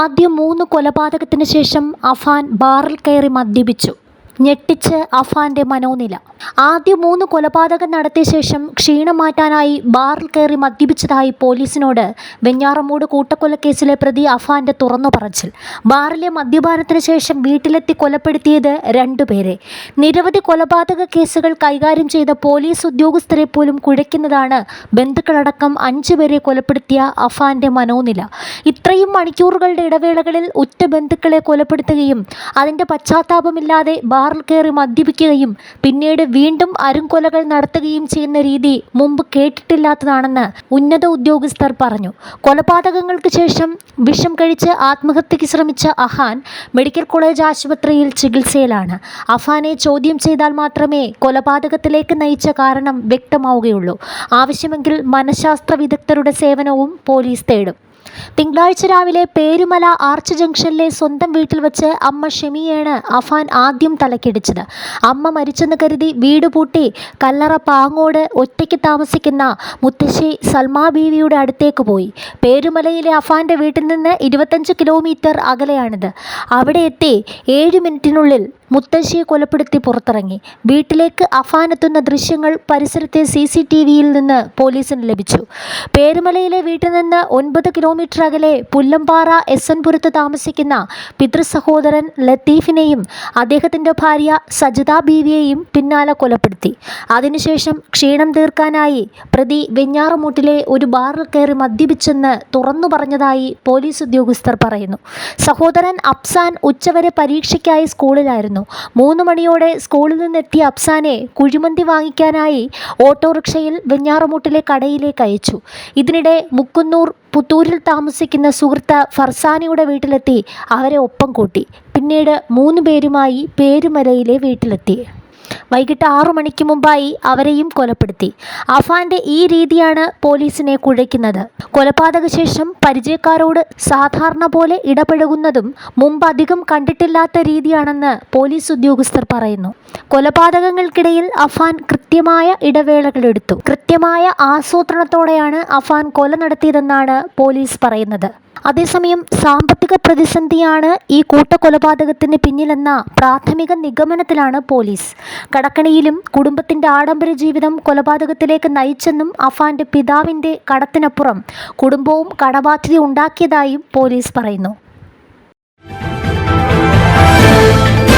ആദ്യ മൂന്ന് കൊലപാതകത്തിന് ശേഷം അഫാൻ ബാറിൽ കയറി മദ്യപിച്ചു. ഞെട്ടിച്ച് അഫാന്റെ മനോനില. ആദ്യ മൂന്ന് കൊലപാതകം നടത്തിയ ശേഷം ക്ഷീണം മാറ്റാനായി ബാറിൽ കയറി മദ്യപിച്ചതായി പോലീസിനോട് വെഞ്ഞാറമൂട് കൂട്ടക്കൊലക്കേസിലെ പ്രതി അഫാന്റെ തുറന്നു പറച്ചിൽ. ബാറിലെ മദ്യപാനത്തിന് ശേഷം വീട്ടിലെത്തി കൊലപ്പെടുത്തിയത് രണ്ടുപേരെ നിരവധി കൊലപാതക കേസുകൾ കൈകാര്യം ചെയ്ത പോലീസ് ഉദ്യോഗസ്ഥരെ പോലും കുഴയ്ക്കുന്നതാണ് ബന്ധുക്കളടക്കം അഞ്ചുപേരെ കൊലപ്പെടുത്തിയ അഫാന്റെ മനോനില. ഇത്രയും മണിക്കൂറുകളുടെ ഇടവേളകളിൽ ഉറ്റ ബന്ധുക്കളെ കൊലപ്പെടുത്തുകയും അതിന്റെ പശ്ചാത്താപമില്ലാതെ ബാറിൽ കയറി മദ്യപിക്കുകയും പിന്നീട് വീണ്ടും അരുംകൊലകൾ നടത്തുകയും ചെയ്യുന്ന രീതി മുമ്പ് കേട്ടിട്ടില്ലാത്തതാണെന്ന് ഉന്നത ഉദ്യോഗസ്ഥർ പറഞ്ഞു. കൊലപാതകങ്ങൾക്ക് ശേഷം വിഷം കഴിച്ച് ആത്മഹത്യയ്ക്ക് ശ്രമിച്ച അഹാൻ മെഡിക്കൽ കോളേജ് ആശുപത്രിയിൽ ചികിത്സയിലാണ്. അഫാനെ ചോദ്യം ചെയ്താൽ മാത്രമേ കൊലപാതകത്തിലേക്ക് നയിച്ച കാരണം വ്യക്തമാവുകയുള്ളൂ. ആവശ്യമെങ്കിൽ മനഃശാസ്ത്ര വിദഗ്ധരുടെ സേവനവും പോലീസ് തേടും. തിങ്കളാഴ്ച രാവിലെ പേരുമല ആർച്ച് ജംഗ്ഷനിലെ സ്വന്തം വീട്ടിൽ വെച്ച് അമ്മ ഷെമിയാണ് അഫാൻ ആദ്യം തലക്കിടിച്ചത്. അമ്മ മരിച്ചെന്ന് കരുതി വീട് പൂട്ടി കല്ലറ പാങ്ങോട് ഒറ്റയ്ക്ക് താമസിക്കുന്ന മുത്തശ്ശി സൽമാ ബീവിയുടെ അടുത്തേക്ക് പോയി. പേരുമലയിലെ അഫാന്റെ വീട്ടിൽ നിന്ന് ഇരുപത്തഞ്ച് കിലോമീറ്റർ അകലെയാണിത്. അവിടെ എത്തി ഏഴ് മിനിറ്റിനുള്ളിൽ മുത്തശ്ശിയെ കൊലപ്പെടുത്തി പുറത്തിറങ്ങി. വീട്ടിലേക്ക് അഫാൻ എത്തുന്ന ദൃശ്യങ്ങൾ പരിസരത്തെ സി സി ടി വിയിൽ നിന്ന് പോലീസിന് ലഭിച്ചു. പേരുമലയിലെ വീട്ടിൽ നിന്ന് ഒൻപത് കിലോമീറ്റർ അകലെ പുല്ലമ്പാറ എസ് എൻ പുരത്ത് താമസിക്കുന്ന പിതൃസഹോദരൻ ലത്തീഫിനെയും അദ്ദേഹത്തിന്റെ ഭാര്യ സജിത ബീവിയെയും പിന്നാലെ കൊലപ്പെടുത്തി. അതിനുശേഷം ക്ഷീണം തീർക്കാനായി പ്രതി വെഞ്ഞാറമൂട്ടിലെ ഒരു ബാറിൽ കയറി മദ്യപിച്ചെന്ന് തുറന്നു പറഞ്ഞതായി പോലീസ് ഉദ്യോഗസ്ഥർ പറയുന്നു. സഹോദരൻ അഫ്സാൻ ഉച്ചവരെ പരീക്ഷയ്ക്കായി സ്കൂളിലായിരുന്നു. മൂന്ന് മണിയോടെ സ്കൂളിൽ നിന്നെത്തിയ അഫ്സാനെ കുഴിമന്തി വാങ്ങിക്കാനായി ഓട്ടോറിക്ഷയിൽ വെഞ്ഞാറമൂട്ടിലെ കടയിലേക്ക് അയച്ചു. ഇതിനിടെ മുക്കുന്നൂർ പുത്തൂരിൽ താമസിക്കുന്ന സുഹൃത്ത് ഫർസാനയുടെ വീട്ടിലെത്തി. അവരെ ഒപ്പം കൂട്ടി. പിന്നീട് മൂന്ന് പേരുമായി പേരുമലയിലെ വീട്ടിലെത്തി. വൈകിട്ട് ആറു മണിക്ക് മുമ്പായി അവരെയും കൊലപ്പെടുത്തി. അഫാന്റെ ഈ രീതിയാണ് പോലീസിനെ കുഴയ്ക്കുന്നത്. കൊലപാതക ശേഷം പരിചയക്കാരോട് സാധാരണ പോലെ ഇടപഴകുന്നതും മുമ്പ് അധികം കണ്ടിട്ടില്ലാത്ത രീതിയാണെന്ന് പോലീസ് ഉദ്യോഗസ്ഥർ പറയുന്നു. കൊലപാതകങ്ങൾക്കിടയിൽ അഫാൻ കൃത്യമായ ഇടവേളകളെടുത്തു. കൃത്യമായ ആസൂത്രണത്തോടെയാണ് അഫാൻ കൊല നടത്തിയതെന്നാണ് പോലീസ് പറയുന്നത്. അതേസമയം സാമ്പത്തിക പ്രതിസന്ധിയാണ് ഈ കൂട്ടക്കൊലപാതകത്തിന് പിന്നിലെന്ന പ്രാഥമിക നിഗമനത്തിലാണ് പോലീസ്. കടക്കണിയിലും കുടുംബത്തിന്റെ ആഡംബര ജീവിതം കൊലപാതകത്തിലേക്ക് നയിച്ചെന്നും അഫാന്റെ പിതാവിന്റെ കടത്തിനപ്പുറം കുടുംബവും കടബാധ്യത ഉണ്ടാക്കിയതായും പോലീസ് പറയുന്നു.